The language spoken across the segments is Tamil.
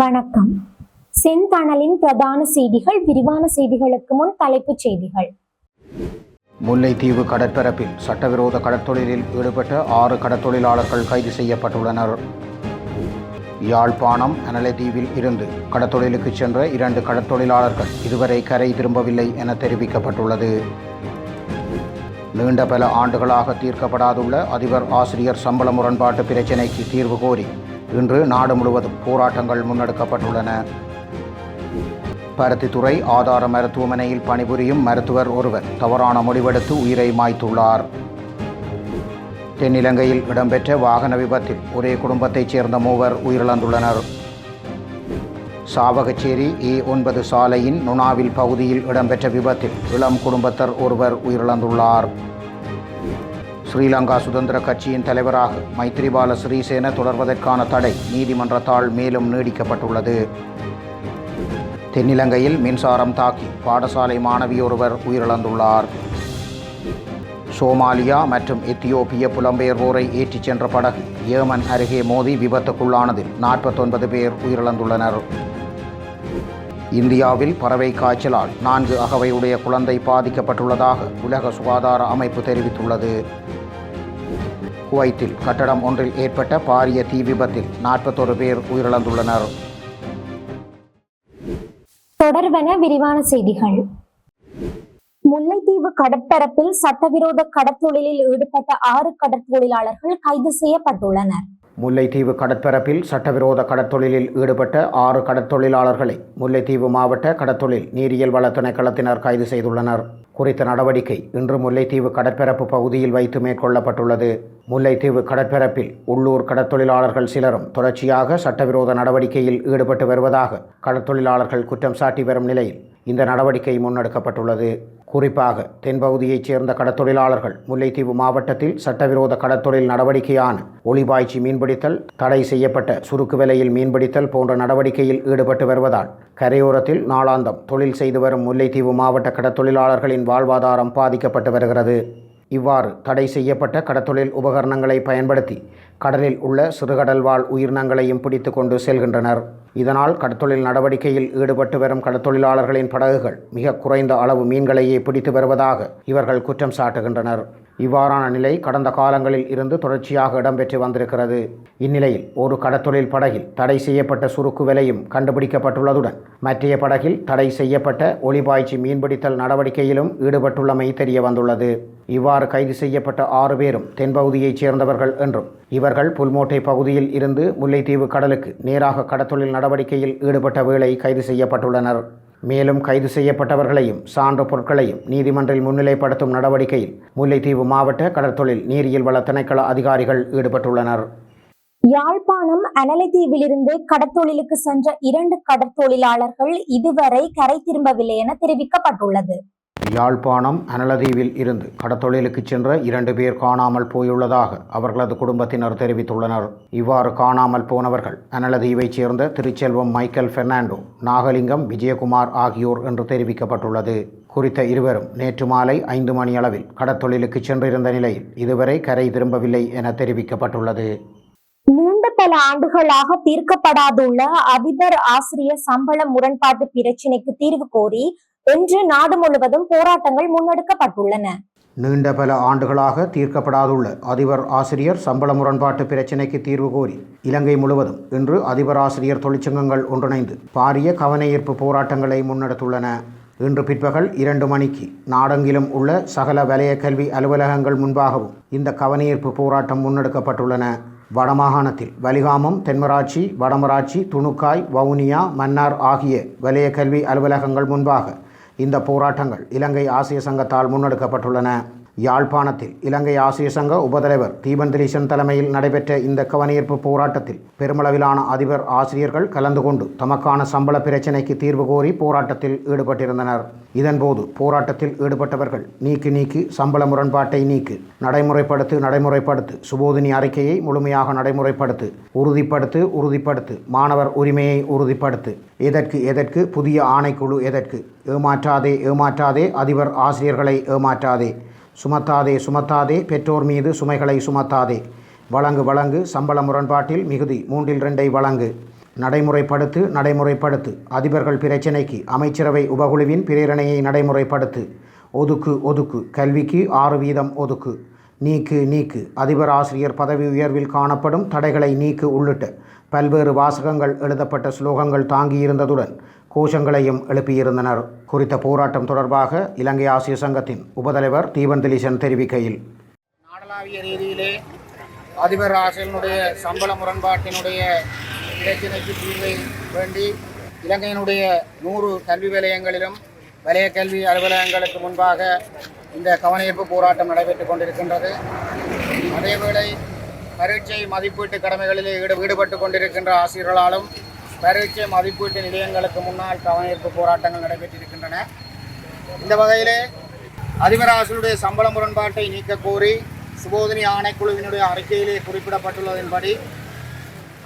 வணக்கம். செந்தணலின் பிரதான செய்திகள் விரிவான செய்திகளுக்கு முன் தலைப்புச் செய்திகள். முல்லைத்தீவு கடற்பரப்பில் சட்டவிரோத கடற்தொழிலில் ஈடுபட்ட ஆறு கடற்தொழிலாளர்கள் கைது செய்யப்பட்டுள்ளனர். யாழ்ப்பாணம் அனலைத்தீவில் இருந்து கடற்தொழிலுக்கு சென்ற இரண்டு கடற்தொழிலாளர்கள் இதுவரை கரை திரும்பவில்லை என தெரிவிக்கப்பட்டுள்ளது. நீண்ட பல ஆண்டுகளாக தீர்க்கப்படாதுள்ள அதிபர் ஆசிரியர் சம்பள முரண்பாட்டு பிரச்சினைக்கு தீர்வு கோரி இன்று நாடு முழுவதும் போராட்டங்கள் முன்னெடுக்கப்பட்டுள்ளன. பருத்தித்துறை ஆதார மருத்துவமனையில் பணிபுரியும் மருத்துவர் ஒருவர் தவறான முடிவெடுத்து உயிரை மாய்த்துள்ளார். தென்னிலங்கையில் இடம்பெற்ற வாகன விபத்தில் ஒரே குடும்பத்தைச் சேர்ந்த மூவர் உயிரிழந்துள்ளனர். சாவகச்சேரி ஏ ஒன்பது சாலையின் நுணாவில் பகுதியில் இடம்பெற்ற விபத்தில் இளம் குடும்பத்தர் ஒருவர் உயிரிழந்துள்ளார். ஸ்ரீலங்கா சுதந்திர கட்சியின் தலைவராக மைத்ரிபால ஸ்ரீசேன தொடர்வதற்கான தடை நீதிமன்றத்தால் மேலும் நீடிக்கப்பட்டுள்ளது. தென்னிலங்கையில் மின்சாரம் தாக்கி பாடசாலை மாணவியொருவர் உயிரிழந்துள்ளார். சோமாலியா மற்றும் எத்தியோப்பிய புலம்பெயர்வோரை ஏற்றிச் சென்ற படகு ஏமன் அருகே மோதி விபத்துக்குள்ளானதில் நாற்பத்தொன்பது பேர் உயிரிழந்துள்ளனர். இந்தியாவில் பறவை காய்ச்சலால் நான்கு அகவையுடைய குழந்தை பாதிக்கப்பட்டுள்ளதாக உலக சுகாதார அமைப்பு தெரிவித்துள்ளது. குவைத்தில் கட்டடம் ஒன்றில் ஏற்பட்ட பாரிய தீ விபத்தில் நாற்பத்தொரு பேர் உயிரிழந்துள்ளனர். தொடர்வன விரிவான செய்திகள். முல்லைத்தீவு கடற்பரப்பில் சட்டவிரோத கடற்தொழிலில் ஈடுபட்ட ஆறு கடற்தொழிலாளர்கள் கைது செய்யப்பட்டுள்ளனர். முல்லைத்தீவு கடற்பரப்பில் சட்டவிரோத கடற்தொழிலில் ஈடுபட்ட ஆறு கடற்தொழிலாளர்களை முல்லைத்தீவு மாவட்ட கடற்தொழில் நீரியல் வள திணைக்களத்தினர் கைது செய்துள்ளனர். குறித்த நடவடிக்கை இன்று முல்லைத்தீவு கடற்பரப்பு பகுதியில் வைத்து மேற்கொள்ளப்பட்டுள்ளது. முல்லைத்தீவு கடற்பரப்பில் உள்ளூர் கடற்தொழிலாளர்கள் சிலரும் தொடர்ச்சியாக சட்டவிரோத நடவடிக்கையில் ஈடுபட்டு வருவதாக கடற்தொழிலாளர்கள் குற்றம் சாட்டி வரும் நிலையில் இந்த நடவடிக்கை முன்னெடுக்கப்பட்டுள்ளது. குறிப்பாக தென்பகுதியைச் சேர்ந்த கடத்தொழிலாளர்கள் முல்லைத்தீவு மாவட்டத்தில் சட்டவிரோத கடற்தொழில் நடவடிக்கையான ஒளிபாய்ச்சி மீன்பிடித்தல் தடை செய்யப்பட்ட சுருக்கு விலையில் மீன்பிடித்தல் போன்ற நடவடிக்கையில் ஈடுபட்டு வருவதால் கரையோரத்தில் நாளாந்தம் தொழில் செய்து வரும் முல்லைத்தீவு மாவட்ட கடற்தொழிலாளர்களின் வாழ்வாதாரம் பாதிக்கப்பட்டு வருகிறது. இவ்வாறு தடை செய்யப்பட்ட கடத்தொழில் உபகரணங்களை பயன்படுத்தி கடலில் உள்ள சிறுகடல் வாழ் உயிரினங்களையும் பிடித்து கொண்டு செல்கின்றனர். இதனால் கடத்தொழில் நடவடிக்கையில் ஈடுபட்டு வரும் கடத்தொழிலாளர்களின் படகுகள் மிக குறைந்த அளவு மீன்களையே பிடித்து வருவதாக இவர்கள் குற்றம் சாட்டுகின்றனர். இவ்வாறான நிலை கடந்த காலங்களில் இருந்து தொடர்ச்சியாக இடம்பெற்று வந்திருக்கிறது. இந்நிலையில் ஒரு கடத்தொழில் படகில் தடை செய்யப்பட்ட சுருக்கு விலையும் கண்டுபிடிக்கப்பட்டுள்ளதுடன் மற்றைய படகில் தடை செய்யப்பட்ட ஒளிபாய்ச்சி மீன்பிடித்தல் நடவடிக்கையிலும் ஈடுபட்டுள்ளமை தெரிய வந்துள்ளது இவ்வாறு கைது செய்யப்பட்ட ஆறு பேரும் தென்பகுதியைச் சேர்ந்தவர்கள் என்றும் இவர்கள் புல்மோட்டை பகுதியில் இருந்து முல்லைத்தீவு கடலுக்கு நேராக கடத்தொழில் நடவடிக்கையில் ஈடுபட்ட வேளை கைது செய்யப்பட்டுள்ளனர். மேலும் கைது செய்யப்பட்டவர்களையும் சான்று பொருட்களையும் நீதிமன்றில் முன்னிலைப்படுத்தும் நடவடிக்கையில் முல்லைத்தீவு மாவட்ட கடற்தொழில் நீரியல் வள திணைக்கள அதிகாரிகள் ஈடுபட்டுள்ளனர். யாழ்ப்பாணம் அனலைதீவிலிருந்து கடற்தொழிலுக்கு சென்ற இரண்டு கடற்தொழிலாளர்கள் இதுவரை கரை திரும்பவில்லை என தெரிவிக்கப்பட்டுள்ளது. யாழ்ப்பாணம் அனலதீவில் இருந்து கடத்தொழிலுக்கு சென்ற இரண்டு பேர் காணாமல் போயுள்ளதாக அவர்களது குடும்பத்தினர் தெரிவித்துள்ளனர். இவ்வாறு காணாமல் போனவர்கள் அனலதீவைச் சேர்ந்த திருச்செல்வம் மைக்கேல் பெர்னாண்டோ நாகலிங்கம் விஜயகுமார் ஆகியோர் என்று தெரிவிக்கப்பட்டுள்ளது. குறித்த இருவரும் நேற்று மாலை ஐந்து மணியளவில் கடத்தொழிலுக்கு கடற்தொழிலுக்கு சென்றிருந்த நிலையில் இதுவரை கரை திரும்பவில்லை என தெரிவிக்கப்பட்டுள்ளது. நீண்ட பல ஆண்டுகளாக தீர்க்கப்படாதுள்ள அதிபர் ஆசிரியர் சம்பள முரண்பாட்டு பிரச்சினைக்கு தீர்வு கோரி என்று நாடு முழுவதும் போராட்டங்கள் முன்னெடுக்கப்பட்டுள்ளன. நீண்ட பல ஆண்டுகளாக தீர்க்கப்படாதுள்ள அதிபர் ஆசிரியர் சம்பள முரண்பாட்டு பிரச்சினைக்கு தீர்வு கோரி இலங்கை முழுவதும் இன்று அதிபர் ஆசிரியர் தொழிற்சங்கங்கள் ஒன்றிணைந்து பாரிய கவனஈர்ப்பு போராட்டங்களை முன்னெடுத்துள்ளன. இன்று பிற்பகல் இரண்டு மணிக்கு நாடெங்கிலும் உள்ள சகல வலய கல்வி அலுவலகங்கள் முன்பாகவும் இந்த கவனஈர்ப்பு போராட்டம் முன்னெடுக்கப்பட்டுள்ளன. வடமாகாணத்தில் வலிகாமம் தென்மராட்சி வடமராட்சி துணுக்காய் வவுனியா மன்னார் ஆகிய வலய கல்வி அலுவலகங்கள் முன்பாக இந்த போராட்டங்கள் இலங்கை ஆசிய சங்கத்தால் முன்னெடுக்கப்பட்டுள்ளன. யாழ்ப்பாணத்தில் இலங்கை ஆசிரியர் சங்க உபதலைவர் தீபன் திலீசன் தலைமையில் நடைபெற்ற இந்த கவனஈர்ப்பு போராட்டத்தில் பெருமளவிலான அதிபர் ஆசிரியர்கள் கலந்து கொண்டு தமக்கான சம்பள பிரச்சினைக்கு தீர்வு கோரி போராட்டத்தில் ஈடுபட்டிருந்தனர். இதன்போது போராட்டத்தில் ஈடுபட்டவர்கள் நீக்கு நீக்கு சம்பள முரண்பாட்டை நீக்கு நடைமுறைப்படுத்து நடைமுறைப்படுத்து சுபோதினி அறிக்கையை முழுமையாக நடைமுறைப்படுத்து உறுதிப்படுத்து உறுதிப்படுத்து மாணவர் உரிமையை உறுதிப்படுத்து. எதற்கு எதற்கு? புதிய ஆணைக்குழு எதற்கு? ஏமாற்றாதே ஏமாற்றாதே அதிபர் ஆசிரியர்களை ஏமாற்றாதே. சுமத்தாதே சுமத்தாதே பெற்றோர் மீது சுமைகளை சுமத்தாதே. வழங்கு வழங்கு சம்பள முரண்பாட்டில் மிகுதி மூன்றில் ரெண்டை வழங்கு. நடைமுறைப்படுத்து நடைமுறைப்படுத்து. அதிபர்கள் பிரச்சினைக்கு அமைச்சரவை உபகுழுவின் பிரேரணையை நடைமுறைப்படுத்து. ஒதுக்கு ஒதுக்கு. கல்விக்கு ஆறு வீதம் ஒதுக்கு. நீக்கு நீக்கு. அதிபர் ஆசிரியர் பதவி உயர்வில் காணப்படும் தடைகளை நீக்கு உள்ளிட்ட பல்வேறு வாசகங்கள் எழுதப்பட்ட ஸ்லோகங்கள் தாங்கியிருந்ததுடன் கோஷங்களையும் எழுப்பியிருந்தனர். குறித்த போராட்டம் தொடர்பாக இலங்கை ஆசிய சங்கத்தின் உபதலைவர் தீபன் திலீசன் தெரிவிக்கையில். நாடளாவிய ரீதியிலே அதிபர் ஆசிரியனுடைய சம்பள முரண்பாட்டினுடைய பிரச்சினைக்கு தீர்வை வேண்டி இலங்கையினுடைய நூறு கல்வி வலயங்களிலும் வலய கல்வி அலுவலகங்களுக்கு முன்பாக இந்த கவனஈர்ப்பு போராட்டம் நடைபெற்றுக் கொண்டிருக்கின்றது. அதேவேளை பரீட்சை மதிப்பீட்டு கடமைகளில் ஈடு ஈடுபட்டு கொண்டிருக்கின்ற ஆசிரியர்களாலும் பரீட்சை மதிப்பீட்டு நிலையங்களுக்கு முன்னால் கவனிப்பு போராட்டங்கள் நடைபெற்றிருக்கின்றன. இந்த வகையிலே அதிபர் ஆசிரியருடைய சம்பள முரண்பாட்டை நீக்க கோரி சுபோதினி ஆணைக்குழுவினுடைய அறிக்கையிலே குறிப்பிடப்பட்டுள்ளதன்படி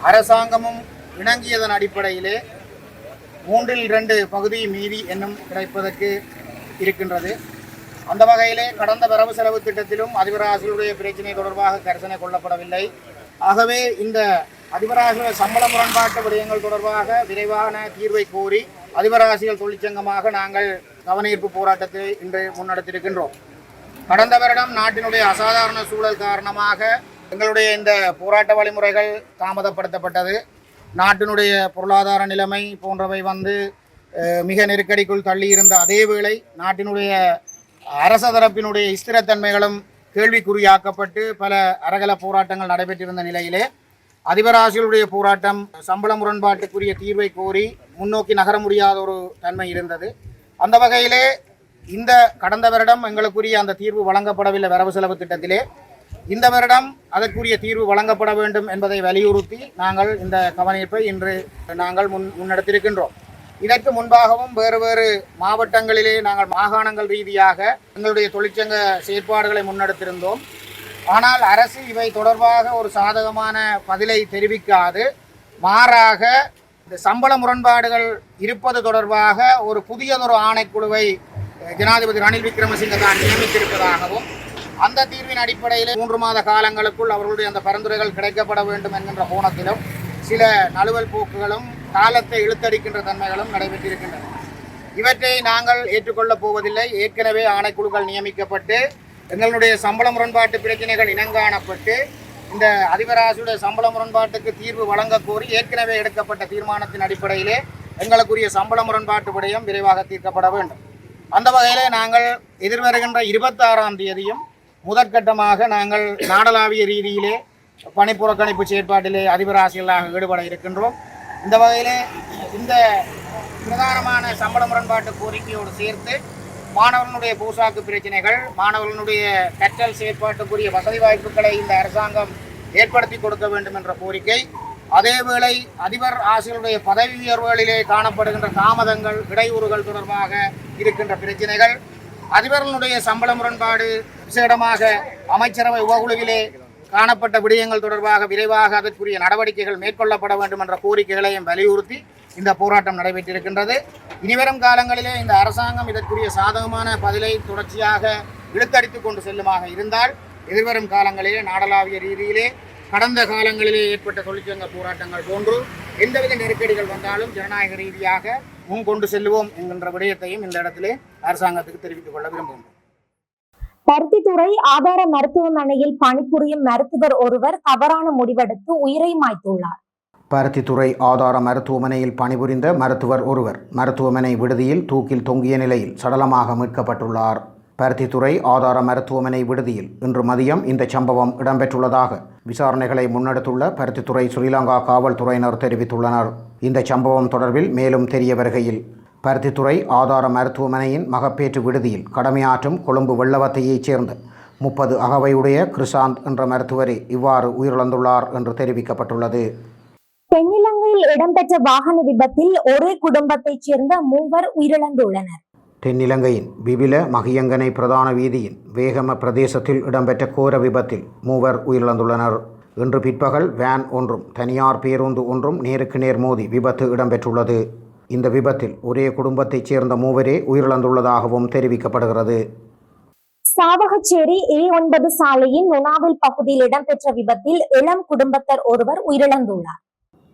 அரசாங்கமும் இணங்கியதன் அடிப்படையிலே மூன்றில் இரண்டு பகுதி மீதி என்னும் கிடைப்பதற்கு இருக்கின்றது. அந்த வகையிலே கடந்த வரவு செலவு திட்டத்திலும் அதிபர் ஆசிரியருடைய பிரச்சினை தொடர்பாக கரிசனை கொள்ளப்படவில்லை. ஆகவே இந்த அதிபர் சம்பள முரண்பாட்டு விடயங்கள் தொடர்பாக விரைவான தீர்வை கோரி அதிபர் தொழிற்சங்கமாக நாங்கள் கவனஈர்ப்பு போராட்டத்தை இன்று முன்னெடுத்திருக்கின்றோம். கடந்த வருடம் நாட்டினுடைய அசாதாரண சூழல் காரணமாக எங்களுடைய இந்த போராட்ட வழிமுறைகள் தாமதப்படுத்தப்பட்டது. நாட்டினுடைய பொருளாதார நிலைமை போன்றவை வந்து மிக நெருக்கடிக்குள் தள்ளியிருந்த அதே வேளை நாட்டினுடைய அரச தரப்பினுடைய ஸ்திரத்தன்மைகளும் கேள்விக்குறியாக்கப்பட்டு பல அரகல போராட்டங்கள் நடைபெற்றிருந்த நிலையிலே அதிபராசிகளுடைய போராட்டம் சம்பள முரண்பாட்டுக்குரிய தீர்வை கோரி முன்னோக்கி நகர முடியாத ஒரு தன்மை இருந்தது. அந்த வகையிலே இந்த கடந்த வருடம் எங்களுக்குரிய அந்த தீர்வு வழங்கப்படவில்லை வரவு செலவு திட்டத்திலே. இந்த வருடம் அதற்குரிய தீர்வு வழங்கப்பட வேண்டும் என்பதை வலியுறுத்தி நாங்கள் இந்த கவனிப்பை இன்று நாங்கள் முன் முன்னெடுத்திருக்கின்றோம். இதற்கு முன்பாகவும் வேறு வேறு மாவட்டங்களிலே நாங்கள் மாகாணங்கள் ரீதியாக எங்களுடைய தொழிற்சங்க செயற்பாடுகளை முன்னெடுத்திருந்தோம். ஆனால் அரசு இவை தொடர்பாக ஒரு சாதகமான பதிலை தெரிவிக்காது. மாறாக இந்த சம்பள முரண்பாடுகள் இருப்பது தொடர்பாக ஒரு புதியதொரு ஆணைக்குழுவை ஜனாதிபதி ரணில் விக்ரமசிங்க தான் நியமித்திருப்பதாகவும் அந்த தீர்வின் அடிப்படையில் மூன்று மாத காலங்களுக்குள் அவர்களுடைய அந்த பரிந்துரைகள் கிடைக்கப்பட வேண்டும் என்கின்ற கோணத்திலும் சில நழுவல் போக்குகளும் காலத்தை இழுத்தடிக்கின்ற தன்மைகளும் நடைபெற்றிருக்கின்றன. இவற்றை நாங்கள் ஏற்றுக்கொள்ளப் போவதில்லை. ஏற்கனவே ஆணைக்குழுக்கள் நியமிக்கப்பட்டு எங்களுடைய சம்பள முரண்பாட்டு பிரச்சனைகள் இனங்காணப்பட்டு இந்த அதிபராசியுடைய சம்பள முரண்பாட்டுக்கு தீர்வு வழங்கக் கோரி ஏற்கனவே எடுக்கப்பட்ட தீர்மானத்தின் அடிப்படையிலே எங்களுக்குரிய சம்பள முரண்பாட்டு விடயம் விரைவாக தீர்க்கப்பட வேண்டும். அந்த வகையிலே நாங்கள் எதிர்வருகின்ற இருபத்தாறாம் தேதியும் முதற்கட்டமாக நாங்கள் நாடளாவிய ரீதியிலே பணிப்புறக்கணிப்பு செயற்பாட்டிலே அதிபராசிகளாக ஈடுபட இருக்கின்றோம். இந்த வகையிலே இந்த பிரதானமான சம்பள முரண்பாட்டு கோரிக்கையோடு சேர்த்து மாணவர்களுடைய பூசாக்கு பிரச்சனைகள் மாணவர்களுடைய கற்றல் செயற்பாட்டுக்குரிய வசதி வாய்ப்புகளை இந்த அரசாங்கம் ஏற்படுத்தி கொடுக்க வேண்டும் என்ற கோரிக்கை. அதேவேளை அதிபர் ஆசிரியருடைய பதவி உயர்வுகளிலே காணப்படுகின்ற தாமதங்கள் இடையூறுகள் தொடர்பாக இருக்கின்ற பிரச்சனைகள். அதிபர்களுடைய சம்பள முரண்பாடு விசேடமாக அமைச்சரவை உபகுழுவிலே காணப்பட்ட விடயங்கள் தொடர்பாக விரைவாக அதற்குரிய நடவடிக்கைகள் மேற்கொள்ளப்பட வேண்டும் என்ற கோரிக்கைகளையும் வலியுறுத்தி இந்த போராட்டம் நடைபெற்றிருக்கின்றது. இனிவரும் காலங்களிலே இந்த அரசாங்கம் இதற்குரிய சாதகமான பதிலை தொடர்ச்சியாக இழுத்தடித்து கொண்டு செல்லுமாக இருந்தால் எதிர்வரும் காலங்களிலே நாடளாவிய ரீதியிலே கடந்த காலங்களிலே ஏற்பட்ட தொழிற்சங்க போராட்டங்கள் போன்று எந்தவித நெருக்கடிகள் வந்தாலும் ஜனநாயக ரீதியாக முன் கொண்டு செல்லுவோம் என்கின்ற விடயத்தையும் இந்த இடத்திலே அரசாங்கத்துக்கு தெரிவித்துக் கொள்ள விரும்புகின்றோம். பருத்தித்துறை ஆதார மருத்துவமனையில் பணிபுரியும் மருத்துவர் ஒருவர் தவறான முடிவெடுத்து உயிரை மாய்த்துள்ளார். பருத்தித்துறை ஆதார மருத்துவமனையில் பணிபுரிந்த மருத்துவர் ஒருவர் மருத்துவமனை விடுதியில் தூக்கில் தொங்கிய நிலையில் சடலமாக மீட்கப்பட்டுள்ளார். பருத்தித்துறை ஆதார மருத்துவமனை விடுதியில் இன்று மதியம் இந்த சம்பவம் இடம்பெற்றுள்ளதாக விசாரணைகளை முன்னெடுத்துள்ள பருத்தித்துறை ஸ்ரீலங்கா காவல்துறையினர் தெரிவித்துள்ளனர். இந்த சம்பவம் தொடர்பில் மேலும் தெரிய வருகையில் பருத்தித்துறை ஆதார மருத்துவமனையின் மகப்பேற்று விடுதியில் கடமையாற்றும் கொழும்பு வெள்ளவத்தையைச் சேர்ந்த முப்பது அகவையுடைய கிருஷாந்த் என்ற மருத்துவரே இவ்வாறு உயிரிழந்துள்ளார் என்று தெரிவிக்கப்பட்டுள்ளது. தென்னிலங்கையில் இடம்பெற்ற வாகன விபத்தில் ஒரே குடும்பத்தைச் சேர்ந்த மூவர் உயிரிழந்துள்ளனர். தென்னிலங்கையின் விபில மகியங்கனை பிரதான வீதியின் வேகம பிரதேசத்தில் இடம்பெற்ற கோர விபத்தில் மூவர் உயிரிழந்துள்ளனர். இன்று பிற்பகல் வேன் ஒன்றும் தனியார் பேருந்து ஒன்றும் நேருக்கு நேர் மோதி விபத்து இடம்பெற்றுள்ளது. இந்த விபத்தில் ஒரே குடும்பத்தைச் சேர்ந்த மூவரே உயிரிழந்துள்ளதாகவும் தெரிவிக்கப்படுகிறது. சாவகச்சேரி ஏ ஒன்பது சாலையின் நுணாவில் பகுதியில் இடம்பெற்ற விபத்தில் இளம் குடும்பத்தர் ஒருவர் உயிரிழந்துள்ளார்.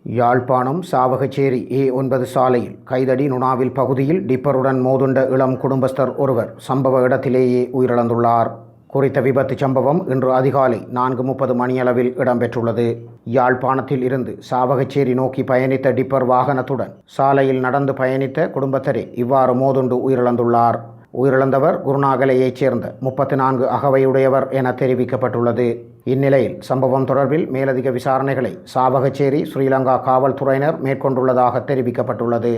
யாழ்ப்பாணம் சாவகச்சேரி ஏ ஒன்பது சாலையில் கைதடி நுணாவில் பகுதியில் டிப்பருடன் மோதுண்ட இளம் குடும்பஸ்தர் ஒருவர் சம்பவ இடத்திலேயே உயிரிழந்துள்ளார். குறித்த விபத்து சம்பவம் இன்று அதிகாலை நான்கு முப்பது மணியளவில் இடம்பெற்றுள்ளது. யாழ்ப்பாணத்தில் இருந்து சாவகச்சேரி நோக்கி பயணித்த டிப்பர் வாகனத்துடன் சாலையில் நடந்து பயணித்த குடும்பத்தரே இவ்வாறு மோதுண்டு உயிரிழந்துள்ளார். உயிரிழந்தவர் குருநாகலையைச் சேர்ந்த முப்பத்தி நான்கு அகவையுடையவர் என தெரிவிக்கப்பட்டுள்ளது. இந்நிலையில் சம்பவம் தொடர்பில் மேலதிக விசாரணைகளை சாவகச்சேரி ஸ்ரீலங்கா காவல்துறையினர் மேற்கொண்டுள்ளதாக தெரிவிக்கப்பட்டுள்ளது.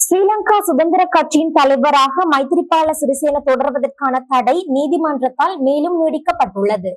ஸ்ரீலங்கா சுதந்திர கட்சியின் தலைவராக மைத்திரிபால சிறிசேன தொடர்வதற்கான தடை நீதிமன்றத்தால் மேலும் நீடிக்கப்பட்டுள்ளது.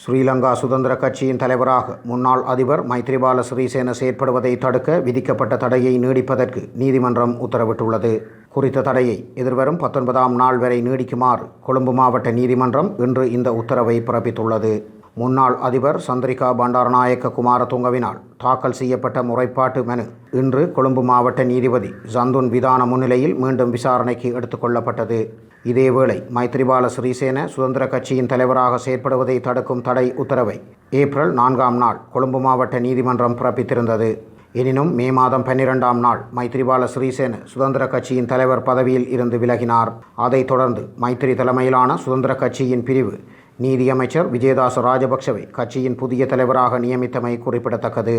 ஸ்ரீலங்கா சுதந்திர கட்சியின் தலைவராக முன்னாள் அதிபர் மைத்ரிபால சிறிசேன செயற்படுவதை தடுக்க விதிக்கப்பட்ட தடையை நீடிப்பதற்கு நீதிமன்றம் உத்தரவிட்டுள்ளது. குறித்த தடையை எதிர்வரும் பத்தொன்பதாம் நாள் வரை நீடிக்குமாறு கொழும்பு மாவட்ட நீதிமன்றம் இன்று இந்த உத்தரவை பிறப்பித்துள்ளது. முன்னாள் அதிபர் சந்திரிகா பண்டாரநாயக்க குமாரதுங்கவினால் தாக்கல் செய்யப்பட்ட முறைப்பாட்டு மனு. இன்று கொழும்பு மாவட்ட நீதிபதி ஜந்துன் விதான முன்னிலையில் மீண்டும் விசாரணைக்கு எடுத்துக்கொள்ளப்பட்டது. இதேவேளை மைத்ரிபால சிறிசேன சுதந்திர கட்சியின் தலைவராக செயற்படுவதை தடுக்கும் தடை உத்தரவை ஏப்ரல் நான்காம் நாள் கொழும்பு மாவட்ட நீதிமன்றம் பிறப்பித்திருந்தது. எனினும் மே மாதம் பன்னிரெண்டாம் நாள் மைத்ரிபால சிறிசேன சுதந்திர கட்சியின் தலைவர் பதவியில் இருந்து விலகினார். அதைத் தொடர்ந்து மைத்ரி தலைமையிலான சுதந்திர கட்சியின் பிரிவு நீதியமைச்சர் விஜயதாச ராஜபக்சவை கட்சியின் புதிய தலைவராக நியமித்தமை குறிப்பிடத்தக்கது.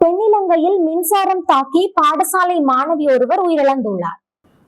தென்னிலங்கையில் மின்சாரம் தாக்கி பாடசாலை மாணவி ஒருவர் உயிரிழந்துள்ளார்.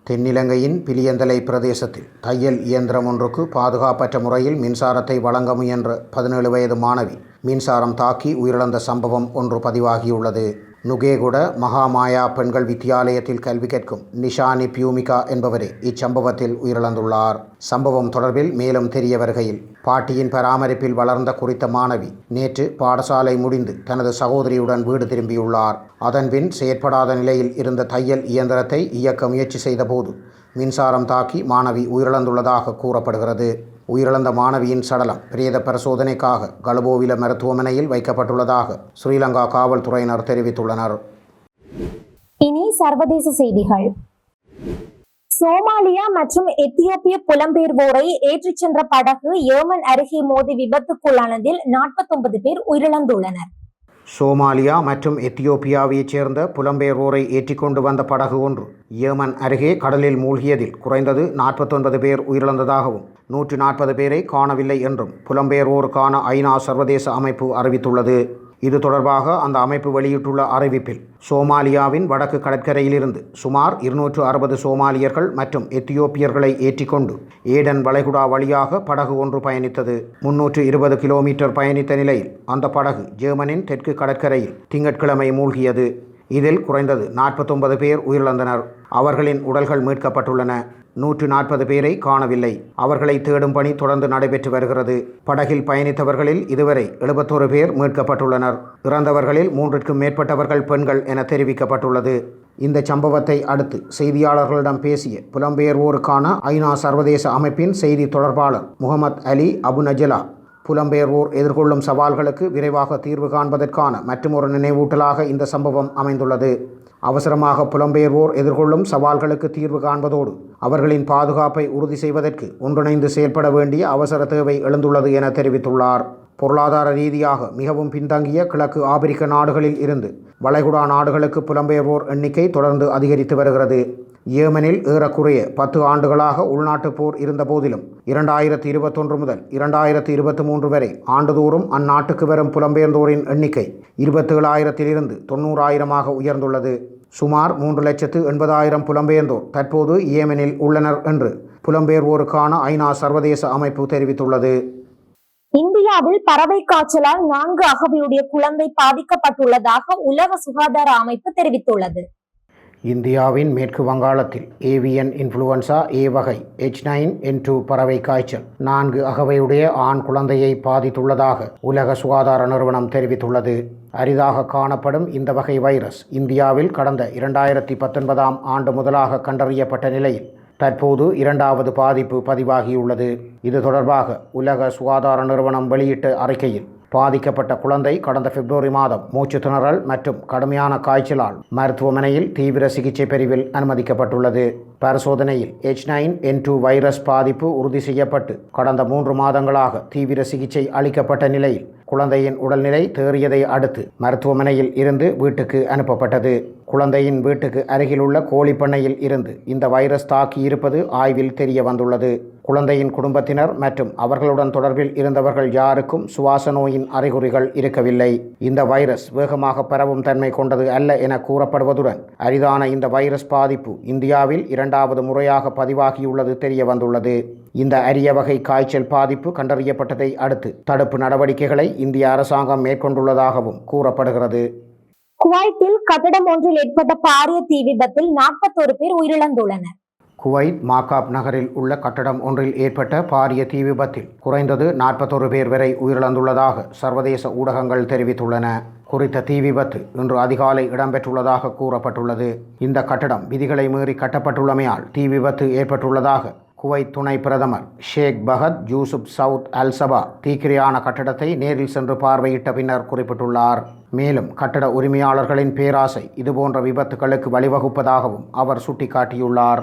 தென்னிலங்கையின் பிலியந்தலை பிரதேசத்தில் தையல் இயந்திரம் ஒன்றுக்கு பாதுகாப்பற்ற முறையில் மின்சாரத்தை வழங்க முயன்ற பதினேழு வயது மாணவி மின்சாரம் தாக்கி உயிரிழந்த சம்பவம் ஒன்று பதிவாகியுள்ளது. நுகேகுட மகாமாயா பெண்கள் வித்தியாலயத்தில் கல்வி கேட்கும் நிஷானி பியூமிகா என்பவரே இச்சம்பவத்தில் உயிரிழந்துள்ளார். சம்பவம் தொடர்பில் மேலும் தெரிய வருகையில் பாட்டியின் பராமரிப்பில் வளர்ந்த குறித்த மாணவி நேற்று பாடசாலை முடிந்து தனது சகோதரியுடன் வீடு திரும்பியுள்ளார். அதன்பின் செயற்படாத நிலையில் இருந்த தையல் இயந்திரத்தை இயக்க முயற்சி செய்தபோது மின்சாரம் தாக்கி மாணவி உயிரிழந்துள்ளதாக கூறப்படுகிறது. உயிரிழந்த மாணவியின் சடலம் பிரேத பரிசோதனைக்காக கலபோவில மருத்துவமனையில் வைக்கப்பட்டுள்ளதாக ஸ்ரீலங்கா காவல்துறையினர் தெரிவித்துள்ளனர். இனி சர்வதேச செய்திகள். சோமாலியா மற்றும் எத்தியோப்பிய புலம்பெயர்வோரை ஏற்றிச் சென்ற படகு ஏமன் அருகே மோதி விபத்துக்குள்ளானதில் 49 பேர் உயிரிழந்துள்ளனர். சோமாலியா மற்றும் எத்தியோப்பியாவைச் சேர்ந்த புலம்பெயர்வோரை ஏற்றிக்கொண்டு வந்த படகு ஒன்று ஏமன் அருகே கடலில் மூழ்கியதில் குறைந்தது நாற்பத்தொன்பது பேர் உயிரிழந்ததாகவும் நூற்றி நாற்பது பேரை காணவில்லை என்றும் புலம்பெயர்வோருக்கான ஐநா சர்வதேச அமைப்பு அறிவித்துள்ளது. இது தொடர்பாக அந்த அமைப்பு வெளியிட்டுள்ள அறிவிப்பில் சோமாலியாவின் வடக்கு கடற்கரையிலிருந்து சுமார் இருநூற்று அறுபது சோமாலியர்கள் மற்றும் எத்தியோப்பியர்களை ஏற்றிக்கொண்டு ஏடன் வளைகுடா வழியாக படகு ஒன்று பயணித்தது. முன்னூற்று இருபது கிலோமீட்டர் பயணித்த நிலையில் அந்த படகு ஜெர்மனின் தெற்கு கடற்கரையில் திங்கட்கிழமை மூழ்கியது. இதில் குறைந்தது நாற்பத்தொன்பது பேர் உயிரிழந்தனர். அவர்களின் உடல்கள் மீட்கப்பட்டுள்ளன. நூற்று நாற்பது பேரை காணவில்லை. அவர்களை தேடும் பணி தொடர்ந்து நடைபெற்று வருகிறது. படகில் பயணித்தவர்களில் இதுவரை எழுபத்தோரு பேர் மீட்கப்பட்டுள்ளனர். இறந்தவர்களில் மூன்றிற்கும் மேற்பட்டவர்கள் பெண்கள் என தெரிவிக்கப்பட்டுள்ளது. இந்த சம்பவத்தை அடுத்து செய்தியாளர்களிடம் பேசிய புலம்பெயர்வோருக்கான ஐநா சர்வதேச அமைப்பின் செய்தி தொடர்பாளர் முகமது அலி அபு நஜலா புலம்பெயர்வோர் எதிர்கொள்ளும் சவால்களுக்கு விரைவாக தீர்வு காண்பதற்கான மற்றுமொரு நினைவூட்டலாக இந்த சம்பவம் அமைந்துள்ளது. அவசரமாக புலம்பெயர்வோர் எதிர்கொள்ளும் சவால்களுக்கு தீர்வு காண்பதோடு அவர்களின் பாதுகாப்பை உறுதி செய்வதற்கு ஒன்றிணைந்து செயல்பட வேண்டிய அவசர தேவை எழுந்துள்ளது என தெரிவித்துள்ளார். பொருளாதார ரீதியாக மிகவும் பின்தங்கிய கிழக்கு ஆப்பிரிக்க நாடுகளில் இருந்து வளைகுடா நாடுகளுக்கு புலம்பெயர்வோர் எண்ணிக்கை தொடர்ந்து அதிகரித்து வருகிறது. ஏமனில் ஏறக்குறைய பத்து ஆண்டுகளாக உள்நாட்டுப் போர் இருந்த போதிலும் இரண்டாயிரத்தி இருபத்தொன்று முதல் இரண்டாயிரத்தி இருபத்தி மூன்று வரை ஆண்டுதோறும் அந்நாட்டுக்கு வரும் புலம்பெயர்ந்தோரின் எண்ணிக்கை இருபத்தேழாயிரத்திலிருந்து தொண்ணூறாயிரமாக உயர்ந்துள்ளது. சுமார் மூன்று லட்சத்து எண்பதாயிரம் புலம்பெயர்ந்தோர் தற்போது ஏமனில் உள்ளனர் என்று புலம்பெயர்வோருக்கான ஐநா சர்வதேச அமைப்பு தெரிவித்துள்ளது. இந்தியாவில் பறவை காய்ச்சலால் நான்கு அகவியுடைய குழந்தை பாதிக்கப்பட்டுள்ளதாக உலக சுகாதார அமைப்பு தெரிவித்துள்ளது. இந்தியாவின் மேற்கு வங்காளத்தில் ஏவியன் இன்ஃப்ளூவன்சா ஏ வகை எச் நைன் என் டூ பறவை காய்ச்சல். நான்கு அகவையுடைய ஆண் குழந்தையை பாதித்துள்ளதாக உலக சுகாதார நிறுவனம் தெரிவித்துள்ளது. அரிதாக காணப்படும் இந்த வகை வைரஸ் இந்தியாவில் கடந்த இரண்டாயிரத்தி பத்தொன்பதாம் ஆண்டு முதலாக கண்டறியப்பட்ட நிலையில் தற்போது இரண்டாவது பாதிப்பு பதிவாகியுள்ளது. இது தொடர்பாக உலக சுகாதார நிறுவனம் வெளியிட்ட அறிக்கையில் பாதிக்கப்பட்ட குழந்தை கடந்த பிப்ரவரி மாதம் மூச்சு திணறல் மற்றும் கடுமையான காய்ச்சலால் மருத்துவமனையில் தீவிர சிகிச்சை பிரிவில் அனுமதிக்கப்பட்டுள்ளது. பரிசோதனையில் H nine N two virus பாதிப்பு உறுதி செய்யப்பட்டு கடந்த மூன்று மாதங்களாக தீவிர சிகிச்சை அளிக்கப்பட்ட நிலையில் குழந்தையின் உடல்நிலை தேறியதை அடுத்து மருத்துவமனையில் இருந்து வீட்டுக்கு அனுப்பப்பட்டது. குழந்தையின் வீட்டுக்கு அருகிலுள்ள கோழிப்பண்ணையில் இருந்து இந்த வைரஸ் தாக்கி இருப்பது ஆய்வில் தெரிய வந்துள்ளது குழந்தையின் குடும்பத்தினர் மற்றும் அவர்களுடன் தொடர்பில் இருந்தவர்கள் யாருக்கும் சுவாச நோயின் அறிகுறிகள் இருக்கவில்லை. இந்த வைரஸ் வேகமாக பரவும் தன்மை கொண்டது அல்ல என கூறப்படுவதுடன் அரிதான இந்த வைரஸ் பாதிப்பு இந்தியாவில் இரண்டாவது முறையாக பதிவாகியுள்ளது தெரிய வந்துள்ளது இந்த அரிய வகை காய்ச்சல் பாதிப்பு கண்டறியப்பட்டதை அடுத்து தடுப்பு நடவடிக்கைகளை இந்திய அரசாங்கம் மேற்கொண்டுள்ளதாகவும் கூறப்படுகிறது. குவைத்தில் கட்டடம் ஒன்றில் ஏற்பட்ட பாரிய தீ விபத்தில் நாற்பத்தோரு பேர் உயிரிழந்துள்ளனர். குவைத் மாகாப் நகரில் உள்ள கட்டடம் ஒன்றில் ஏற்பட்ட பாரிய தீ விபத்தில் குறைந்தது நாற்பத்தொரு பேர் வரை உயிரிழந்துள்ளதாக சர்வதேச ஊடகங்கள் தெரிவித்துள்ளன. குறித்த தீ விபத்து இன்று அதிகாலை இடம்பெற்றுள்ளதாக கூறப்பட்டுள்ளது. இந்த கட்டடம் விதிகளை மீறி கட்டப்பட்டுள்ளமையால் தீ விபத்து ஏற்பட்டுள்ளதாக குவைத் துணை பிரதமர் Sheikh Fahad Yusuf Saud Al Sabah தீக்கிரையான கட்டடத்தை நேரில் சென்று பார்வையிட்ட பின்னர் குறிப்பிட்டுள்ளார். மேலும் கட்டட உரிமையாளர்களின் பேராசை இதுபோன்ற விபத்துகளுக்கு வழிவகுப்பதாகவும் அவர் சுட்டிக்காட்டியுள்ளார்.